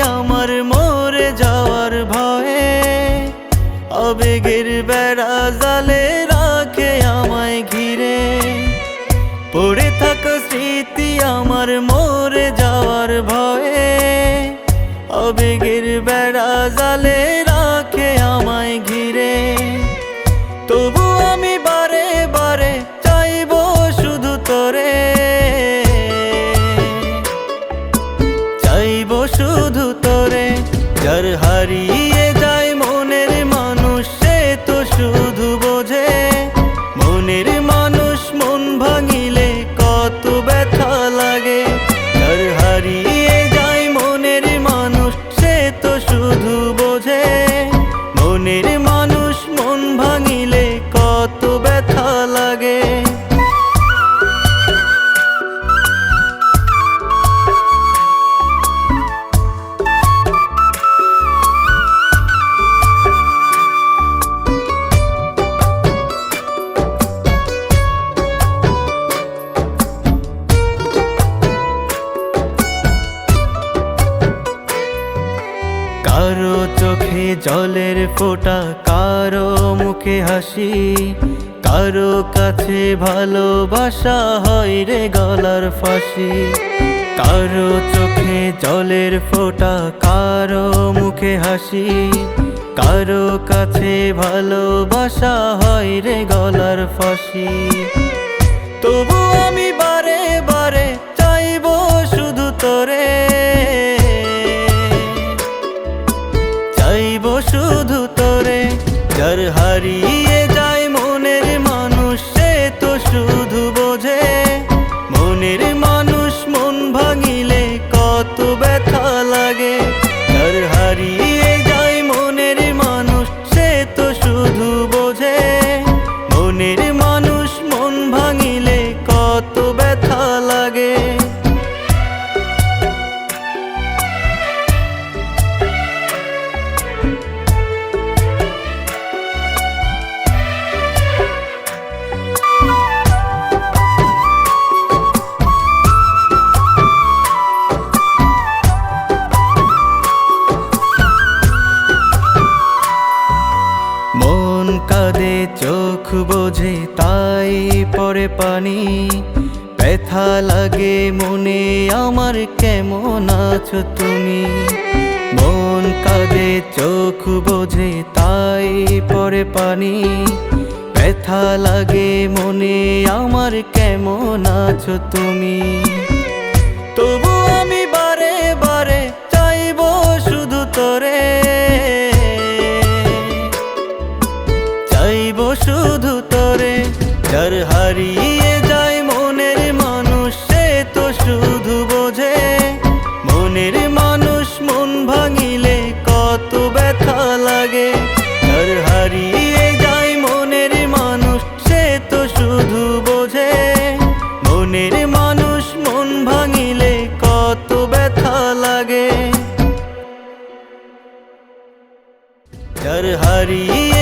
আমার মরে যাওয়ার ভয়ে আবেগের বেড়া জালে রাখে আমায় ঘিরে। পড়ে থাক স্মৃতি আমার মরে যাওয়ার ভয়ে আবেগের বেড়া জালে রাখে কারও চোখে জলের ফোঁটা, কারও মুখে হাসি। কারও কাছে ভালোবাসা হয় রে গলার ফাঁসি। কারও চোখে জলের ফোঁটা, কারও মুখে হাসি। কারও কাছে ভালোবাসা হয় রে গলার ফাঁসি। তবু আমি যার হারিয়ে বোঝে তাই পরে পানি। ব্যথা লাগে মনে, আমার কেমন আছো তুমি? মন কাঁদে, চোখ বোঝে, তাই পরে পানি। ব্যথা লাগে মনে, আমার কেমন আছো তুমি? তবু আমি বারে বারে চাইব শুধু তোরে। চাইব শুধু যার হারিয়ে যায় মনের মানুষ, সে তো শুধু বোঝে। মনের মানুষ মন ভাঙিলে কত ব্যথা লাগে। যার হারিয়ে যায় মনের মানুষ, সে তো শুধু বোঝে। মনের মানুষ মন ভাঙিলে কত ব্যথা লাগে। যার হারিয়ে